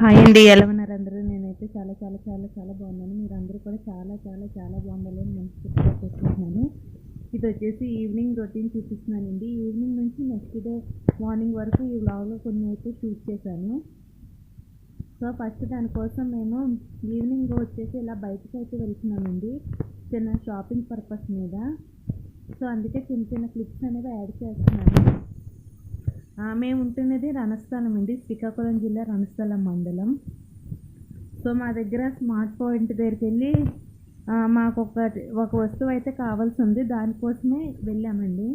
Hi అండి ఎలా ఉన్నారు అందరూ? నేనైతే చాలా చాలా చాలా చాలా బాగున్నాను. మీరు అందరూ కూడా చాలా చాలా చాలా బాగుండాలని మనస్ఫూర్తిగా కోరుకుంటున్నాను. ఇది వచ్చేసి ఈవినింగ్ రొటీన్ చూపిస్తున్నానండి. ఈవినింగ్ నుంచి నెక్స్ట్ డే మార్నింగ్ వరకు ఈ వ్లాగ్లో కొన్ని అయితే షూట్ చేశాను. సో ఫస్ట్ దానికోసం మేము ఈవినింగ్ వచ్చేసి ఇలా బయటకు అయితే వెళ్తున్నామండి చిన్న షాపింగ్ పర్పస్ మీద. సో అందుకే చిన్న చిన్న క్లిప్స్ అనేవి యాడ్ చేస్తున్నాను. మేము ఉంటున్నది రణస్థలం అండి. శ్రీకాకుళం జిల్లా రణస్థలం మండలం. సో మా దగ్గర స్మార్ట్ పాయింట్ దగ్గరికి వెళ్ళి మాకు ఒక ఒక వస్తువు అయితే కావాల్సి ఉంది. దానికోసమే వెళ్ళామండి.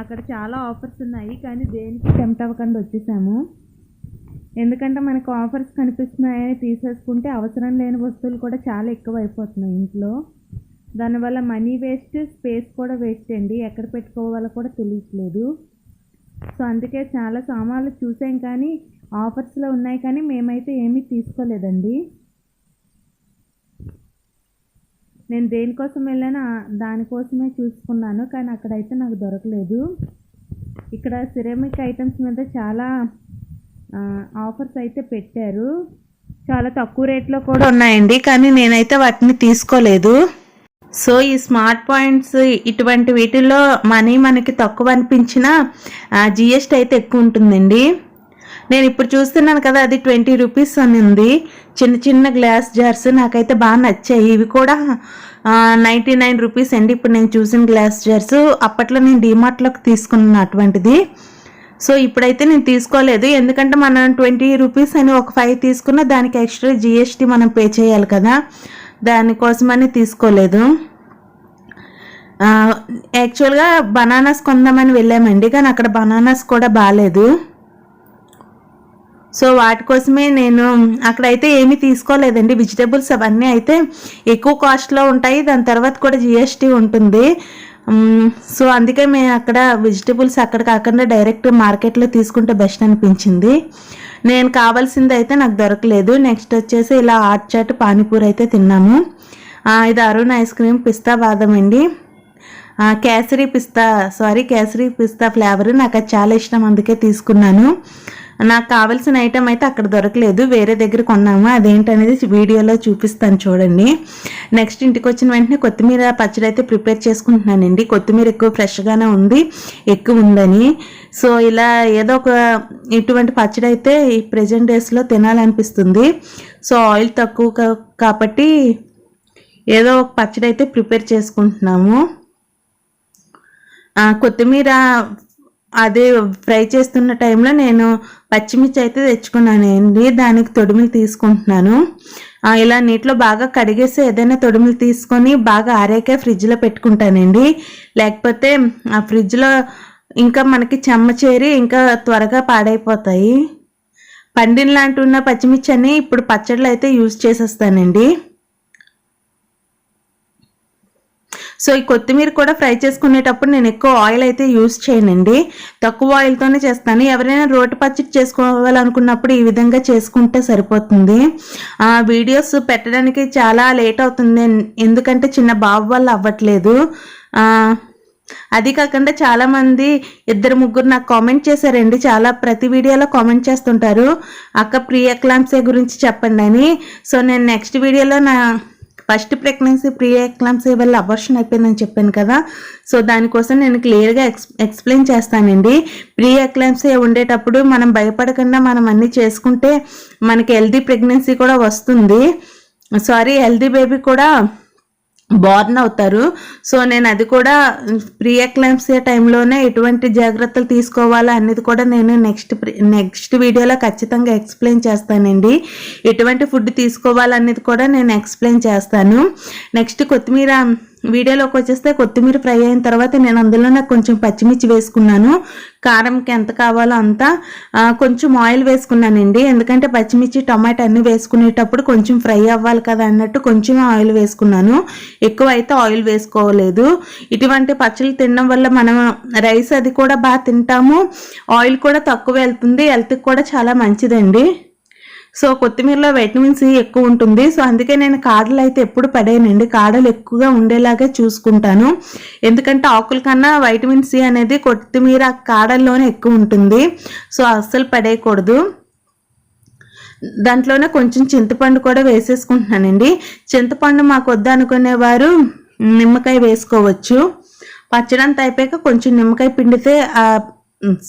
అక్కడ చాలా ఆఫర్స్ ఉన్నాయి కానీ దేనికి టెంప్ట్ అవ్వకుండా వచ్చేసాము. ఎందుకంటే మనకు ఆఫర్స్ కనిపిస్తున్నాయని తీసేసుకుంటే అవసరం లేని వస్తువులు కూడా చాలా ఎక్కువ అయిపోతున్నాయి ఇంట్లో. దానివల్ల మనీ వేస్ట్ స్పేస్ కూడా వేస్ట్ అండి. ఎక్కడ పెట్టుకోవాలో కూడా తెలియట్లేదు. సో అందుకే చాలా సామాన్లు చూసాం కానీ ఆఫర్స్లో ఉన్నాయి కానీ మేమైతే ఏమీ తీసుకోలేదండి. నేను దేనికోసం వెళ్ళానో దానికోసమే చూసుకున్నాను కానీ అక్కడైతే నాకు దొరకలేదు. ఇక్కడ సిరమిక్ ఐటమ్స్ మీద చాలా ఆఫర్స్ అయితే పెట్టారు. చాలా తక్కువ రేట్లో కూడా ఉన్నాయండి కానీ నేనైతే వాటిని తీసుకోలేదు. సో ఈ స్మార్ట్ పాయింట్స్ ఇటువంటి వీటిల్లో మనీ మనకి తక్కువ అనిపించినా జిఎస్టీ అయితే ఎక్కువ ఉంటుందండి. నేను ఇప్పుడు చూస్తున్నాను కదా అది ట్వంటీ రూపీస్ అని ఉంది. చిన్న చిన్న గ్లాస్ జార్స్ నాకైతే బాగా నచ్చాయి. ఇవి కూడా నైంటీ నైన్ రూపీస్ అండి. ఇప్పుడు నేను చూసిన గ్లాస్ జార్స్. అప్పట్లో నేను డిమార్ట్లోకి తీసుకున్నాను అటువంటిది. సో ఇప్పుడైతే నేను తీసుకోలేదు. ఎందుకంటే మనం ట్వంటీ రూపీస్ అని ఒక ఫైవ్ తీసుకున్న దానికి ఎక్స్ట్రా జిఎస్టీ మనం పే చేయాలి కదా. దానికోసమని తీసుకోలేదు. యాక్చువల్గా బనానాస్ కొందామని వెళ్ళామండి కానీ అక్కడ బనానాస్ కూడా బాగాలేదు సో వాటి కోసమే నేను అక్కడైతే ఏమీ తీసుకోలేదండి. వెజిటేబుల్స్ అవన్నీ అయితే ఎక్కువ కాస్ట్లో ఉంటాయి దాని తర్వాత కూడా జిఎస్టీ ఉంటుంది. సో అందుకే మేము అక్కడ వెజిటేబుల్స్ అక్కడ కాకుండా డైరెక్ట్ మార్కెట్లో తీసుకుంటే బెస్ట్ అనిపించింది. నేను కావాల్సింది అయితే నాకు దొరకలేదు. నెక్స్ట్ వచ్చేసి ఇలా హాట్ చాట్ పానీపూరి అయితే తిన్నాము. ఇది అరుణ్ ఐస్ క్రీమ్ పిస్తా బాదం అండి. కేసరి పిస్తా సారీ కేసరి పిస్తా ఫ్లేవర్ నాకు అది చాలా ఇష్టం అందుకే తీసుకున్నాను. నాకు కావాల్సిన ఐటమ్ అయితే అక్కడ దొరకలేదు. వేరే దగ్గర కొన్నాము. అదేంటనేది వీడియోలో చూపిస్తాను చూడండి. నెక్స్ట్ ఇంటికి వచ్చిన వెంటనే కొత్తిమీర పచ్చడి అయితే ప్రిపేర్ చేసుకుంటున్నానండి. కొత్తిమీర ఎక్కువ ఫ్రెష్గానే ఉంది. ఎక్కువ ఉందని. సో ఇలా ఏదో ఒక ఇటువంటి పచ్చడి అయితే ఈ ప్రజెంట్ డేస్లో తినాలనిపిస్తుంది. సో ఆయిల్ తక్కువ కాబట్టి ఏదో ఒక పచ్చడి అయితే ప్రిపేర్ చేసుకుంటున్నాము. కొత్తిమీర అదే ఫ్రై చేస్తున్న టైంలో నేను పచ్చిమిర్చి అయితే తెచ్చుకున్నానండి దానికి తొడిమిలు తీసుకుంటున్నాను. ఇలా నీటిలో బాగా కడిగేసి ఏదైనా తొడిమిలు తీసుకొని బాగా ఆరాకే ఫ్రిడ్జ్లో పెట్టుకుంటానండి. లేకపోతే ఆ ఫ్రిడ్జ్లో ఇంకా మనకి చెమ్మ చేరి ఇంకా త్వరగా పాడైపోతాయి. పండిన లాంటి ఉన్న పచ్చిమిర్చి అని ఇప్పుడు పచ్చళ్ళు అయితే యూజ్ చేసేస్తానండి. సో ఈ కొత్తిమీర కూడా ఫ్రై చేసుకునేటప్పుడు నేను ఎక్కువ ఆయిల్ అయితే యూస్ చేయనండి. తక్కువ ఆయిల్తోనే చేస్తాను. ఎవరైనా రోటి పచ్చడి చేసుకోవాలనుకున్నప్పుడు ఈ విధంగా చేసుకుంటే సరిపోతుంది. వీడియోస్ పెట్టడానికి చాలా లేట్ అవుతుంది. ఎందుకంటే చిన్న బాబు వల్ల అవ్వట్లేదు. అది కాకుండా చాలామంది ఇద్దరు ముగ్గురు నాకు కామెంట్ చేశారండి. చాలా ప్రతి వీడియోలో కామెంట్ చేస్తుంటారు. అక్క ప్రియ ఎక్లాంప్సే గురించి చెప్పండి అని. సో నేను నెక్స్ట్ వీడియోలో నా ఫస్ట్ ప్రెగ్నెన్సీ ప్రీ ఎక్లాంసీ వల్ల అబర్షన్ అయిపోయిందని చెప్పాను కదా. సో దానికోసం నేను క్లియర్గా ఎక్స్ ఎక్స్ప్లెయిన్ చేస్తానండి. ప్రీ ఎక్లాంసీ ఉండేటప్పుడు మనం భయపడకుండా మనం అన్నీ చేసుకుంటే మనకి హెల్దీ ప్రెగ్నెన్సీ కూడా వస్తుంది. సారీ హెల్దీ బేబీ కూడా బోర్న్ అవుతారు. సో నేను అది కూడా ప్రీ ఎక్లాంప్సీ టైంలోనే ఎటువంటి జాగ్రత్తలు తీసుకోవాలా అనేది కూడా నేను నెక్స్ట్ నెక్స్ట్ వీడియోలో ఖచ్చితంగా ఎక్స్ప్లెయిన్ చేస్తానండి. ఎటువంటి ఫుడ్ తీసుకోవాలనేది కూడా నేను ఎక్స్ప్లెయిన్ చేస్తాను. నెక్స్ట్ కొత్తిమీర వీడియోలోకి వచ్చేస్తే కొత్తిమీర ఫ్రై అయిన తర్వాత నేను అందులో నాకు కొంచెం పచ్చిమిర్చి వేసుకున్నాను. కారంకి ఎంత కావాలో అంత కొంచెం ఆయిల్ వేసుకున్నానండి. ఎందుకంటే పచ్చిమిర్చి టమాటా అన్నీ వేసుకునేటప్పుడు కొంచెం ఫ్రై అవ్వాలి కదా అన్నట్టు కొంచెం ఆయిల్ వేసుకున్నాను. ఎక్కువ అయితే ఆయిల్ వేసుకోలేదు. ఇటువంటి పచ్చళ్ళు తినడం వల్ల మనం రైస్ అది కూడా బాగా తింటాము. ఆయిల్ కూడా తక్కువ వెళ్తుంది. హెల్త్కి కూడా చాలా మంచిదండి. సో కొత్తిమీరలో వైటమిన్ సి ఎక్కువ ఉంటుంది. సో అందుకే నేను కాడలు అయితే ఎప్పుడు పడేయనండి. కాడలు ఎక్కువగా ఉండేలాగా చూసుకుంటాను. ఎందుకంటే ఆకుల కన్నా వైటమిన్ సి అనేది కొత్తిమీర కాడల్లోనే ఎక్కువ ఉంటుంది. సో అస్సలు పడేయకూడదు. దాంట్లోనే కొంచెం చింతపండు కూడా వేసేసుకుంటున్నానండి. చింతపండు మాకు వద్దు అనుకునేవారు నిమ్మకాయ వేసుకోవచ్చు. పచ్చడంతా అయిపోయాక కొంచెం నిమ్మకాయ పిండితే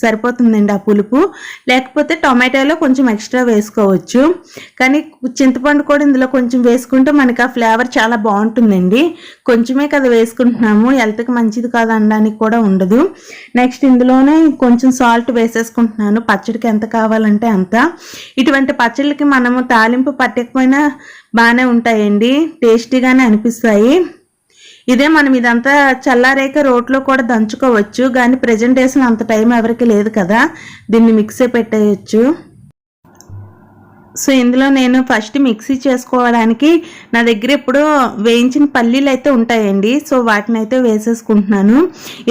సరిపోతుందండి ఆ పులుపు. లేకపోతే టొమాటోలో కొంచెం ఎక్స్ట్రా వేసుకోవచ్చు. కానీ చింతపండు కూడా ఇందులో కొంచెం వేసుకుంటే మనకి ఆ ఫ్లేవర్ చాలా బాగుంటుందండి. కొంచెమే కదా వేసుకుంటున్నాము. హెల్త్కి మంచిది కాదు అనడానికి కూడా ఉండదు. నెక్స్ట్ ఇందులోనే కొంచెం సాల్ట్ వేసేసుకుంటున్నాను. పచ్చడికి ఎంత కావాలంటే అంత. ఇటువంటి పచ్చళ్ళకి మనము తాలింపు పట్టకపోయినా బాగానే ఉంటాయండి. టేస్టీగానే అనిపిస్తాయి. ఇదే మనం ఇదంతా చల్లారేక రోట్లో కూడా దంచుకోవచ్చు కానీ ప్రజెంటేషన్ అంత టైం ఎవరికి లేదు కదా. దీన్ని మిక్సీ పెట్టేయచ్చు. సో ఇందులో నేను ఫస్ట్ మిక్సీ చేసుకోవడానికి నా దగ్గర ఇప్పుడు వేయించిన పల్లీలు అయితే ఉంటాయండి. సో వాటిని అయితే వేసేసుకుంటున్నాను.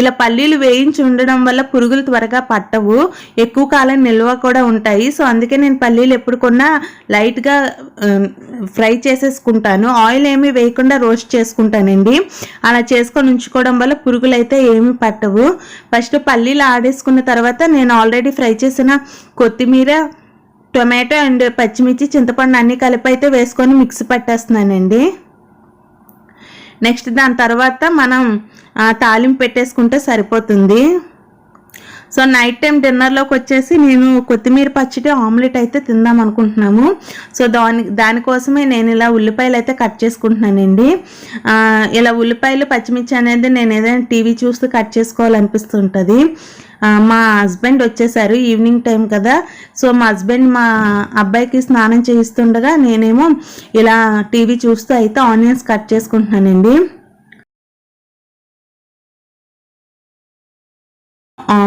ఇలా పల్లీలు వేయించి ఉండడం వల్ల పురుగులు త్వరగా పట్టవు. ఎక్కువ కాలం నిల్వ కూడా ఉంటాయి. సో అందుకే నేను పల్లీలు ఎప్పుడు కొన్నా లైట్గా ఫ్రై చేసేసుకుంటాను. ఆయిల్ ఏమీ వేయకుండా రోస్ట్ చేసుకుంటానండి. అలా చేసుకొని ఉంచుకోవడం వల్ల పురుగులు అయితే ఏమీ పట్టవు. ఫస్ట్ పల్లీలు ఆడేసుకున్న తర్వాత నేను ఆల్రెడీ ఫ్రై చేసిన కొత్తిమీర టొమాటో అండ్ పచ్చిమిర్చి చింతపండు అన్నీ కలిపి అయితే వేసుకొని మిక్స్ పట్టేస్తున్నానండి. నెక్స్ట్ దాని తర్వాత మనం తాలింపు పెట్టేసుకుంటే సరిపోతుంది. సో నైట్ టైం డిన్నర్లోకి వచ్చేసి నేను కొత్తిమీర పచ్చడి ఆమ్లెట్ అయితే తిందాం అనుకుంటున్నాము. సో దాని దానికోసమే నేను ఇలా ఉల్లిపాయలు అయితే కట్ చేసుకుంటున్నానండి. ఇలా ఉల్లిపాయలు పచ్చిమిర్చి అనేది నేను ఏదైనా టీవీ చూస్తూ కట్ చేసుకోవాలనిపిస్తుంటుంది. మా హస్బెండ్ వచ్చేసారు ఈవినింగ్ టైం కదా. సో మా హస్బెండ్ మా అబ్బాయికి స్నానం చేయిస్తుండగా నేనేమో ఇలా టీవీ చూస్తూ అయితే ఆనియన్స్ కట్ చేసుకుంటున్నానండి.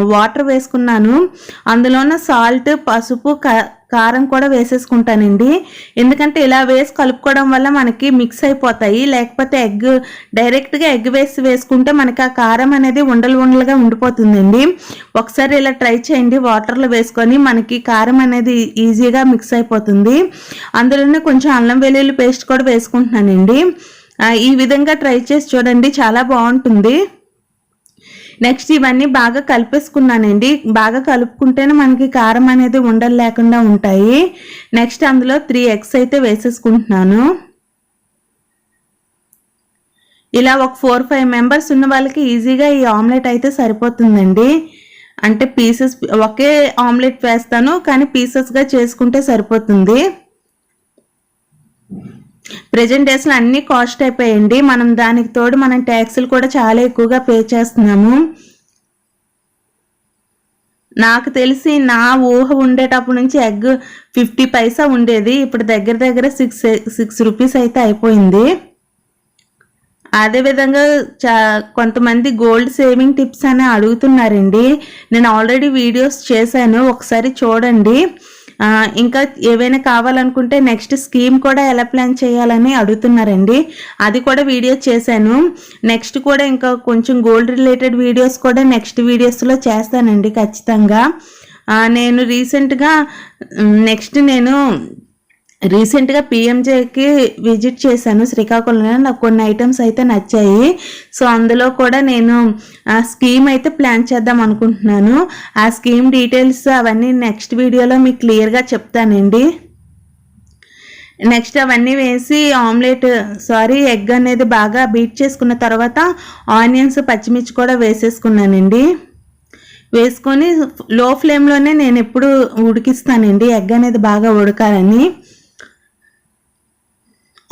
వాటర్ వేసుకున్నాను. అందులోన సాల్ట్ పసుపు క- కారం కూడా వేసేసుకుంటానండి. ఎందుకంటే ఇలా వేసి కలుపుకోవడం వల్ల మనకి మిక్స్ అయిపోతాయి. లేకపోతే ఎగ్ డైరెక్ట్గా ఎగ్ వేసి వేసుకుంటే మనకి ఆ కారం అనేది ఉండలు ఉండలుగా ఉండిపోతుందండి. ఒకసారి ఇలా ట్రై చేయండి. వాటర్లో వేసుకొని మనకి కారం అనేది ఈజీగా మిక్స్ అయిపోతుంది. అందులోనే కొంచెం అల్లం వెల్లుల్లి పేస్ట్ కూడా వేసుకుంటున్నానండి. ఈ విధంగా ట్రై చేసి చూడండి. చాలా బాగుంటుంది. నెక్స్ట్ ఇవన్నీ బాగా కలిపేసుకున్నానండి. బాగా కలుపుకుంటేనే మనకి కారం అనేది ఉండలు లేకుండా ఉంటాయి. నెక్స్ట్ అందులో త్రీ ఎగ్స్ అయితే వేసేసుకుంటున్నాను. ఇలా ఒక ఫోర్ ఫైవ్ మెంబర్స్ ఉన్న వాళ్ళకి ఈజీగా ఈ ఆమ్లెట్ అయితే సరిపోతుందండి. అంటే పీసెస్ ఒకే ఆమ్లెట్ వేస్తాను కానీ పీసెస్గా చేసుకుంటే సరిపోతుంది. ప్రజెంట్ డేస్లో అన్నీ కాస్ట్ అయిపోయాయండి మనం దానికి తోడు మనం ట్యాక్సీలు కూడా చాలా ఎక్కువగా పే చేస్తున్నాము. నాకు తెలిసి నా ఊహ ఉండేటప్పటి నుంచి ఎగ్ ఫిఫ్టీ పైసా ఉండేది. ఇప్పుడు దగ్గర దగ్గర సిక్స్ సిక్స్ రూపీస్ అయితే అయిపోయింది. అదేవిధంగా చా కొంతమంది గోల్డ్ సేవింగ్ టిప్స్ అని అడుగుతున్నారండి. నేను ఆల్రెడీ వీడియోస్ చేశాను. ఒకసారి చూడండి. ఇంకా ఏవైనా కావాలనుకుంటే నెక్స్ట్ స్కీమ్ కూడా ఎలా ప్లాన్ చేయాలని అడుగుతున్నారండి. అది కూడా వీడియో చేశాను. నెక్స్ట్ కూడా ఇంకా కొంచెం గోల్డ్ రిలేటెడ్ వీడియోస్ కూడా నెక్స్ట్ వీడియోస్లో చేస్తానండి ఖచ్చితంగా. నేను రీసెంట్గా నెక్స్ట్ నేను రీసెంట్గా పిఎంజేకి విజిట్ చేశాను శ్రీకాకుళంలో. నాకు కొన్ని ఐటమ్స్ అయితే నచ్చాయి. సో అందులో కూడా నేను ఆ స్కీమ్ అయితే ప్లాన్ చేద్దాం అనుకుంటున్నాను. ఆ స్కీమ్ డీటెయిల్స్ అవన్నీ నెక్స్ట్ వీడియోలో మీకు క్లియర్గా చెప్తానండి. నెక్స్ట్ అవన్నీ వేసి ఆమ్లెట్ సారీ ఎగ్ అనేది బాగా బీట్ చేసుకున్న తర్వాత ఆనియన్స్ పచ్చిమిర్చి కూడా వేసేసుకున్నానండి. వేసుకొని లో ఫ్లేమ్లోనే నేను ఎప్పుడు ఉడికిస్తానండి. ఎగ్ అనేది బాగా ఉడకాలని.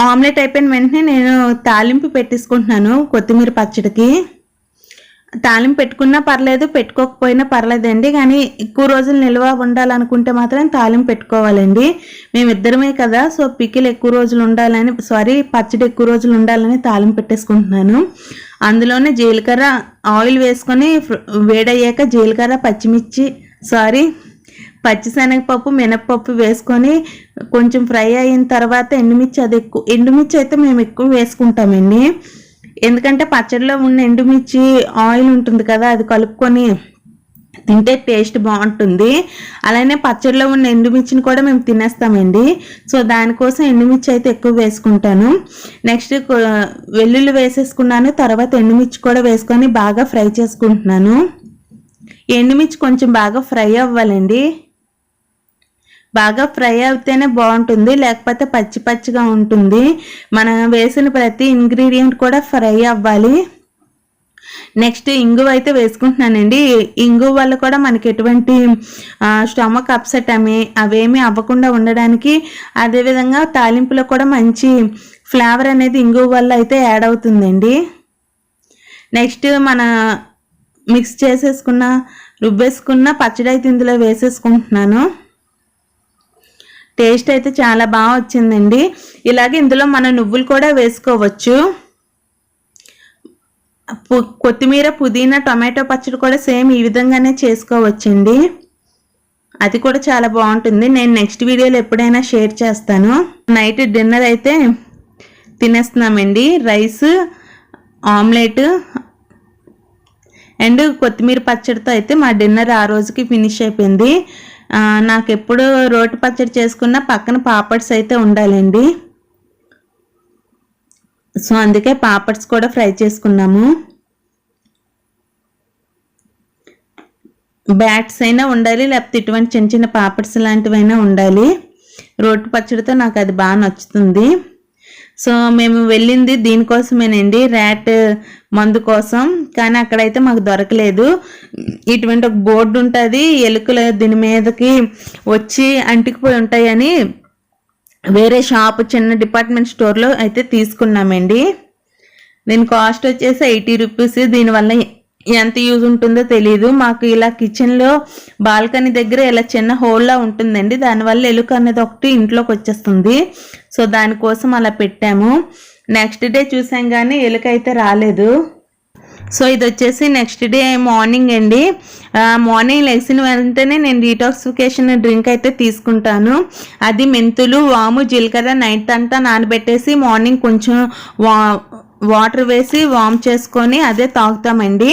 ఆమ్లెట్ అయిపోయిన వెంటనే నేను తాలింపు పెట్టేసుకుంటున్నాను కొత్తిమీర పచ్చడికి. తాలింపు పెట్టుకున్నా పర్లేదు పెట్టుకోకపోయినా పర్లేదండి కానీ ఎక్కువ రోజులు నిల్వ ఉండాలనుకుంటే మాత్రం తాలింపు పెట్టుకోవాలండి. మేమిద్దరమే కదా సో పికిల్ ఎక్కువ రోజులు ఉండాలని సారీ పచ్చడి ఎక్కువ రోజులు ఉండాలని తాలింపు పెట్టేసుకుంటున్నాను. అందులోనే జీలకర్ర ఆయిల్ వేసుకొని వేడయ్యాక జీలకర్ర పచ్చిమిర్చి సారీ పచ్చిశనగపప్పు మినప్పప్పు వేసుకొని కొంచెం ఫ్రై అయిన తర్వాత ఎండుమిర్చి అది ఎక్కువ ఎండుమిర్చి అయితే మేము ఎక్కువ వేసుకుంటామండి. ఎందుకంటే పచ్చడిలో ఉన్న ఎండుమిర్చి ఆయిల్ ఉంటుంది కదా అది కలుపుకొని తింటే టేస్ట్ బాగుంటుంది. అలానే పచ్చడిలో ఉన్న ఎండుమిర్చిని కూడా మేము తినేస్తామండి. సో దానికోసం ఎండుమిర్చి అయితే ఎక్కువ వేసుకుంటాను. నెక్స్ట్ వెల్లుల్లి వేసేసుకున్నాను తర్వాత ఎండుమిర్చి కూడా వేసుకొని బాగా ఫ్రై చేసుకుంటున్నాను. ఎండుమిర్చి కొంచెం బాగా ఫ్రై అవ్వాలండి. బాగా ఫ్రై అయితేనే బాగుంటుంది లేకపోతే పచ్చి పచ్చిగా ఉంటుంది. మనం వేసిన ప్రతి ఇంగ్రీడియంట్ కూడా ఫ్రై అవ్వాలి. నెక్స్ట్ ఇంగువ అయితే వేసుకుంటున్నానండి. ఇంగువ వల్ల కూడా మనకి ఎటువంటి స్టమక్ అప్సెట్ అమి అవేమీ అవ్వకుండా ఉండడానికి అదేవిధంగా తాలింపులో కూడా మంచి ఫ్లేవర్ అనేది ఇంగువ వల్ల అయితే యాడ్ అవుతుందండి. నెక్స్ట్ మన మిక్స్ చేసేసుకున్న రుబ్బేసుకున్న పచ్చడి అయితే ఇందులో వేసేసుకుంటున్నాను. టేస్ట్ అయితే చాలా బాగా వచ్చిందండి. ఇలాగే ఇందులో మన నువ్వులు కూడా వేసుకోవచ్చు. కొత్తిమీర పుదీనా టొమాటో పచ్చడి కూడా సేమ్ ఈ విధంగానే చేసుకోవచ్చండి. అది కూడా చాలా బాగుంటుంది. నేను నెక్స్ట్ వీడియోలో ఎప్పుడైనా షేర్ చేస్తాను. నైట్ డిన్నర్ అయితే తినేస్తున్నామండి. రైస్ ఆమ్లెట్ అండ్ కొత్తిమీర పచ్చడితో అయితే మా డిన్నర్ ఆ రోజుకి ఫినిష్ అయిపోయింది. నాకు ఎప్పుడు రోటి పచ్చడి చేసుకున్న పక్కన పాపడ్స్ అయితే ఉండాలండి. సో అందుకే పాపడ్స్ కూడా ఫ్రై చేసుకున్నాము. బ్యాట్స్ అయినా ఉండాలి లేకపోతే ఇటువంటి చిన్న చిన్న పాపడ్స్ లాంటివైనా ఉండాలి. రోటి పచ్చడితో నాకు అది బాగా నచ్చుతుంది. సో మేము వెళ్ళింది దీనికోసమేనండి ర్యాట్ మందు కోసం. కానీ అక్కడైతే మాకు దొరకలేదు. ఇటువంటి ఒక బోర్డు ఉంటుంది ఎలుకలు దీని మీదకి వచ్చి అంటికిపోయి ఉంటాయని వేరే షాప్ చిన్న డిపార్ట్మెంట్ స్టోర్లో అయితే తీసుకున్నామండి. దీని కాస్ట్ వచ్చేసి ఎయిటీ రూపీస్. దీనివల్ల ఎంత యూజ్ ఉంటుందో తెలియదు మాకు ఇలా కిచెన్లో బాల్కనీ దగ్గర ఇలా చిన్న హోల్లా ఉంటుందండి. దానివల్ల ఎలుక అనేది ఒకటి ఇంట్లోకి వచ్చేస్తుంది. సో దానికోసం అలా పెట్టాము. నెక్స్ట్ డే చూసాం కానీ ఎలుక అయితే రాలేదు. సో ఇది వచ్చేసి నెక్స్ట్ డే మార్నింగ్ అండి. మార్నింగ్ లెగ్సిన వెంటనే నేను డీటాక్సిఫికేషన్ డ్రింక్ అయితే తీసుకుంటాను. అది మెంతులు వాము జీలకర్ర నైట్ అంతా నానబెట్టేసి మార్నింగ్ కొంచెం వా వాటర్ వేసి వామ్ చేసుకొని అదే తాగుతామండి.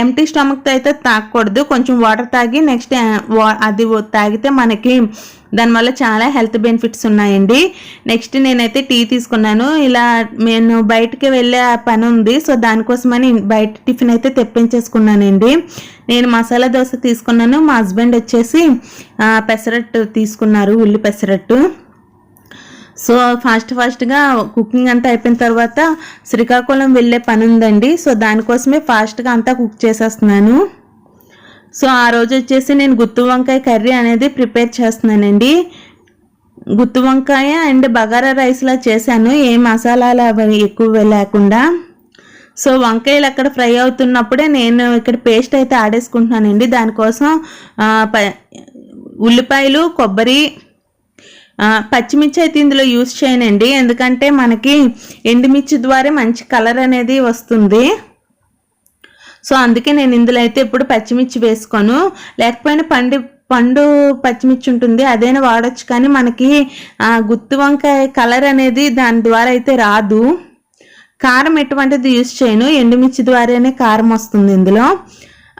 ఎంటీ స్టమక్తో అయితే తాగకూడదు. కొంచెం వాటర్ తాగి నెక్స్ట్ అది తాగితే మనకి దానివల్ల చాలా హెల్త్ బెనిఫిట్స్ ఉన్నాయండి. నెక్స్ట్ నేనైతే టీ తీసుకున్నాను. ఇలా నేను బయటకి వెళ్ళే పని ఉంది. సో దానికోసమని బయట టిఫిన్ అయితే తెప్పించేసుకున్నానండి. నేను మసాలా దోశ తీసుకున్నాను. మా హస్బెండ్ వచ్చేసి పెసరట్టు తీసుకున్నారు ఉల్లి పెసరట్టు. సో ఫాస్ట్ ఫాస్ట్గా కుకింగ్ అంతా అయిపోయిన తర్వాత శ్రీకాకుళం వెళ్ళే పని ఉందండి సో దానికోసమే ఫాస్ట్గా అంతా కుక్ చేసేస్తున్నాను. సో ఆ రోజు వచ్చేసి నేను గుత్తు వంకాయ కర్రీ అనేది ప్రిపేర్ చేస్తున్నానండి. గుత్తు వంకాయ అండ్ బగారా రైస్లా చేశాను. ఏ మసాలాలు అవి ఎక్కువ లేకుండా. సో వంకాయలు అక్కడ ఫ్రై అవుతున్నప్పుడే నేను ఇక్కడ పేస్ట్ అయితే ఆడేసుకుంటున్నానండి. దానికోసం ఉల్లిపాయలు కొబ్బరి పచ్చిమిర్చి అయితే ఇందులో యూస్ చేయనండి. ఎందుకంటే మనకి ఎండుమిర్చి ద్వారా మంచి కలర్ అనేది వస్తుంది. సో అందుకే నేను ఇందులో అయితే ఎప్పుడు పచ్చిమిర్చి వేసుకోను. లేకపోయినా పండు పండు పచ్చిమిర్చి ఉంటుంది. అదైనా వాడచ్చు కానీ మనకి గుత్తి వంకాయ కలర్ అనేది దాని ద్వారా అయితే రాదు. కారం ఎటువంటిది యూస్ చేయను. ఎండుమిర్చి ద్వారానే కారం వస్తుంది ఇందులో.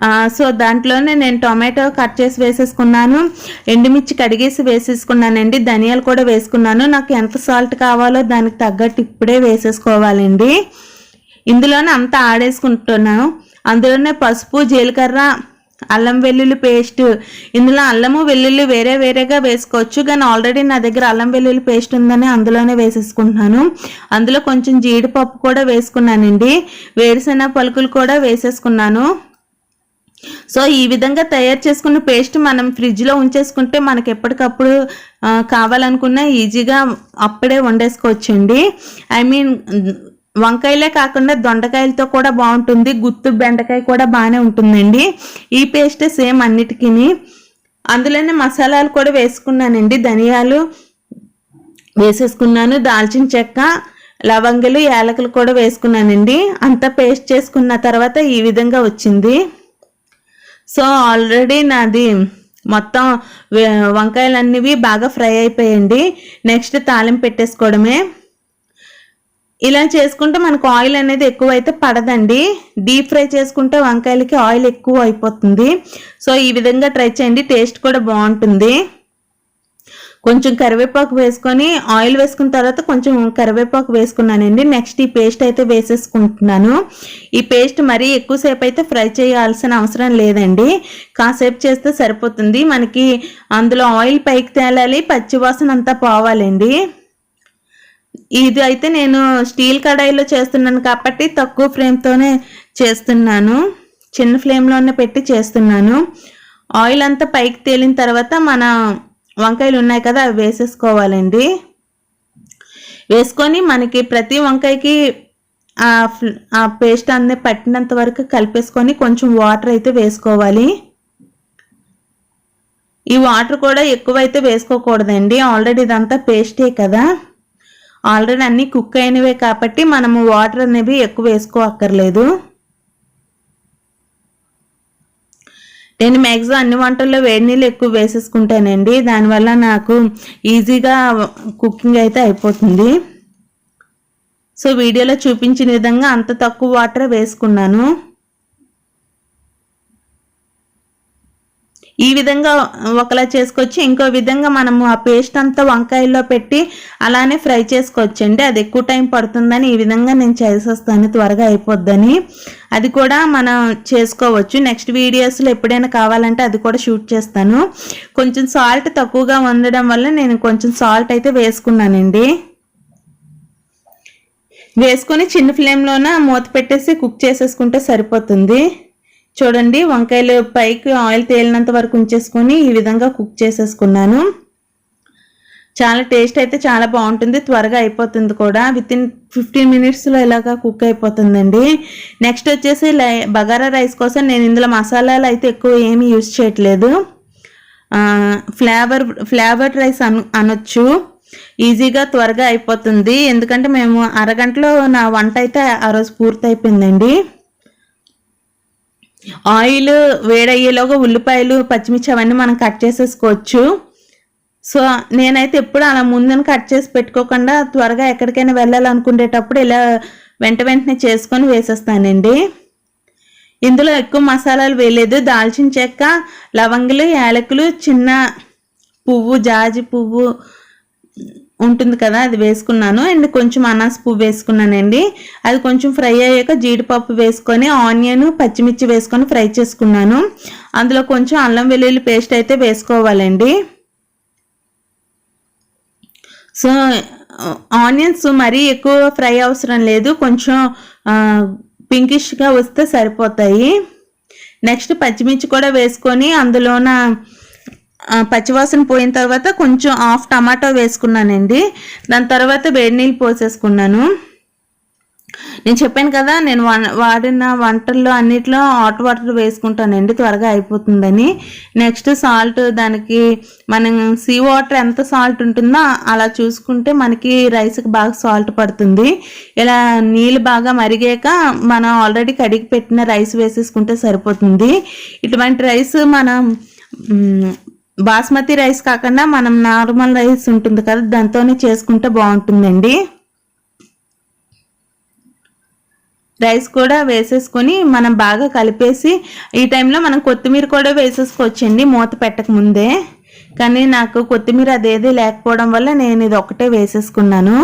సో దాంట్లోనే నేను టొమాటో కట్ చేసి వేసేసుకున్నాను. ఎండుమిర్చి కడిగేసి వేసేసుకున్నానండి. ధనియాలు కూడా వేసుకున్నాను. నాకు ఎంత సాల్ట్ కావాలో దానికి తగ్గట్టు ఇప్పుడే వేసేసుకోవాలండి. ఇందులోనే అంతా ఆడేసుకుంటున్నాను. అందులోనే పసుపు జీలకర్ర అల్లం వెల్లుల్లి పేస్ట్. ఇందులో అల్లము వెల్లుల్లి వేరే వేరేగా వేసుకోవచ్చు. కానీ ఆల్రెడీ నా దగ్గర అల్లం వెల్లుల్లి పేస్ట్ ఉందని అందులోనే వేసేసుకుంటున్నాను. అందులో కొంచెం జీడిపప్పు కూడా వేసుకున్నానండి. వేరుశెనగ పలుకులు కూడా వేసేసుకున్నాను. సో ఈ విధంగా తయారు చేసుకున్న పేస్ట్ మనం ఫ్రిడ్జ్లో ఉంచేసుకుంటే మనకి ఎప్పటికప్పుడు కావాలనుకున్న ఈజీగా అప్పుడే వండేసుకోవచ్చండి. ఐ మీన్ వంకాయలే కాకుండా దొండకాయలతో కూడా బాగుంటుంది. గుత్తు బెండకాయ కూడా బాగానే ఉంటుందండి. ఈ పేస్ట్ సేమ్ అన్నిటికీ అందులోనే మసాలాలు కూడా వేసుకున్నానండి. ధనియాలు వేసేసుకున్నాను. దాల్చిన చెక్క లవంగలు యాలకులు కూడా వేసుకున్నానండి. అంతా పేస్ట్ చేసుకున్న తర్వాత ఈ విధంగా వచ్చింది. సో ఆల్రెడీ నాది మొత్తం వంకాయలు అన్నివి బాగా ఫ్రై అయిపోయండి. నెక్స్ట్ తాలింపు పెట్టేసుకోవడమే. ఇలా చేసుకుంటే మనకు ఆయిల్ అనేది ఎక్కువ అయితే పడదండి. డీప్ ఫ్రై చేసుకుంటే వంకాయలకి ఆయిల్ ఎక్కువ అయిపోతుంది. సో ఈ విధంగా ట్రై చేయండి. టేస్ట్ కూడా బాగుంటుంది. కొంచెం కరివేపాకు వేసుకొని ఆయిల్ వేసుకున్న తర్వాత కొంచెం కరివేపాకు వేసుకున్నానండి. నెక్స్ట్ ఈ పేస్ట్ అయితే వేసేసుకుంటున్నాను. ఈ పేస్ట్ మరీ ఎక్కువసేపు అయితే ఫ్రై చేయాల్సిన అవసరం లేదండి. కాసేపు చేస్తే సరిపోతుంది. మనకి అందులో ఆయిల్ పైకి తేలాలి పచ్చివాసన అంతా పోవాలండి. ఇది అయితే నేను స్టీల్ కడాయిలో చేస్తున్నాను కాబట్టి తక్కువ ఫ్లేమ్తోనే చేస్తున్నాను. చిన్న ఫ్లేమ్లోనే పెట్టి చేస్తున్నాను. ఆయిల్ అంతా పైకి తేలిన తర్వాత మన వంకాయలు ఉన్నాయి కదా అవి వేసేసుకోవాలండి. వేసుకొని మనకి ప్రతి వంకాయకి ఆ పేస్ట్ అన్నీ పట్టినంత వరకు కలిపేసుకొని కొంచెం వాటర్ అయితే వేసుకోవాలి. ఈ వాటర్ కూడా ఎక్కువైతే వేసుకోకూడదండి. ఆల్రెడీ ఇదంతా పేస్టే కదా. ఆల్రెడీ అన్నీ కుక్ అయినవే కాబట్టి మనము వాటర్ అనేవి ఎక్కువ వేసుకోక్కర్లేదు నేను మ్యాక్సిమం అన్ని వంటల్లో వేడి నీళ్ళు ఎక్కువ వేసేసుకుంటానండి. దానివల్ల నాకు ఈజీగా కుకింగ్ అయితే అయిపోతుంది. సో వీడియోలో చూపించిన విధంగా అంత తక్కువ వాటర్ వేసుకున్నాను. ఈ విధంగా ఒకలా చేసుకోవచ్చు ఇంకో విధంగా మనము ఆ పేస్ట్ అంతా వంకాయల్లో పెట్టి అలానే ఫ్రై చేసుకోవచ్చండి. అది ఎక్కువ టైం పడుతుందని ఈ విధంగా నేను చేసేస్తాను. త్వరగా అయిపోద్దని అది కూడా మనం చేసుకోవచ్చు. నెక్స్ట్ వీడియోస్లో ఎప్పుడైనా కావాలంటే అది కూడా షూట్ చేస్తాను. కొంచెం సాల్ట్ తక్కువగా ఉండడం వల్ల నేను కొంచెం సాల్ట్ అయితే వేసుకున్నానండి. వేసుకొని చిన్న ఫ్లేమ్లోన మూత పెట్టేసి కుక్ చేసేసుకుంటే సరిపోతుంది. చూడండి వంకాయలు పైకి ఆయిల్ తేలినంత వరకు ఉంచేసుకొని ఈ విధంగా కుక్ చేసేసుకున్నాను. చాలా టేస్ట్ అయితే చాలా బాగుంటుంది త్వరగా అయిపోతుంది కూడా. విత్ ఇన్ ఫిఫ్టీన్ మినిట్స్లో ఇలాగా కుక్ అయిపోతుందండి. నెక్స్ట్ వచ్చేసి బగారా రైస్ కోసం నేను ఇందులో మసాలాలు అయితే ఎక్కువ ఏమీ యూజ్ చేయట్లేదు. ఫ్లేవర్ ఫ్లేవర్డ్ రైస్ అను అనొచ్చు. ఈజీగా త్వరగా అయిపోతుంది. ఎందుకంటే మేము అరగంటలో నా వంట అయితే ఆ రోజు పూర్తి అయిపోయిందండి ఆయిల్ వేడయ్యేలోగా ఉల్లిపాయలు పచ్చిమిర్చి అవన్నీ మనం కట్ చేసేసుకోవచ్చు. సో నేనైతే ఎప్పుడు అలా ముందని కట్ చేసి పెట్టుకోకుండా త్వరగా ఎక్కడికైనా వెళ్ళాలనుకునేటప్పుడు ఇలా వెంట వెంటనే చేసుకొని వేసేస్తానండి. ఇందులో ఎక్కువ మసాలాలు వేయలేదు. దాల్చిన చెక్క లవంగులు యాలకులు చిన్న పువ్వు జాజి పువ్వు ఉంటుంది కదా అది వేసుకున్నాను. అండ్ కొంచెం అనాస్ పువ్వు వేసుకున్నానండి. అది కొంచెం ఫ్రై అయ్యాక జీడిపప్పు వేసుకొని ఆనియన్ పచ్చిమిర్చి వేసుకొని ఫ్రై చేసుకున్నాను. అందులో కొంచెం అల్లం వెల్లుల్లి పేస్ట్ అయితే వేసుకోవాలండి. సో ఆనియన్స్ మరీ ఎక్కువ ఫ్రై అవసరం లేదు. కొంచెం పింకిష్గా వస్తే సరిపోతాయి. నెక్స్ట్ పచ్చిమిర్చి కూడా వేసుకొని అందులోన పచ్చివాసన పోయిన తర్వాత కొంచెం హాఫ్ టమాటో వేసుకున్నానండి. దాని తర్వాత వేడి నీళ్ళు పోసేసుకున్నాను. నేను చెప్పాను కదా నేను వాడిన వంటల్లో అన్నిట్లో హాట్ వాటర్ వేసుకుంటానండి త్వరగా అయిపోతుందని. నెక్స్ట్ సాల్ట్ దానికి మనం సీ వాటర్ ఎంత సాల్ట్ ఉంటుందో అలా చూసుకుంటే మనకి రైస్కి బాగా సాల్ట్ పడుతుంది. ఇలా నీళ్ళు బాగా మరిగాక మనం ఆల్రెడీ కడిగి పెట్టిన రైస్ వేసేసుకుంటే సరిపోతుంది. ఇటువంటి రైస్ మనం బాస్మతి రైస్ కాకుండా మనం నార్మల్ రైస్ ఉంటుంది కదా దాంతోనే చేసుకుంటే బాగుంటుందండి. రైస్ కూడా వేసేసుకొని మనం బాగా కలిపేసి ఈ టైంలో మనం కొత్తిమీర కూడా వేసేసుకోవచ్చండి మూత పెట్టక ముందే. కానీ నాకు కొత్తిమీర అదేది లేకపోవడం వల్ల నేను ఇది ఒకటే వేసేసుకున్నాను.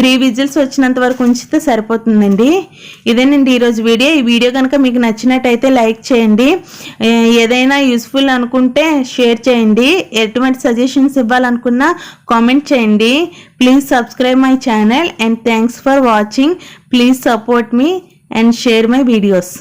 త్రీ విజిల్స్ వచ్చినంత వరకు ఉంచితే సరిపోతుందండి. ఇదేనండి ఈరోజు వీడియో. ఈ వీడియో కనుక మీకు నచ్చినట్టయితే లైక్ చేయండి. ఏదైనా యూస్ఫుల్ అనుకుంటే షేర్ చేయండి. ఎటువంటి సజెషన్స్ ఇవ్వాలనుకున్నా కామెంట్ చేయండి. Please subscribe my channel and thanks for watching. Please support me and share my videos.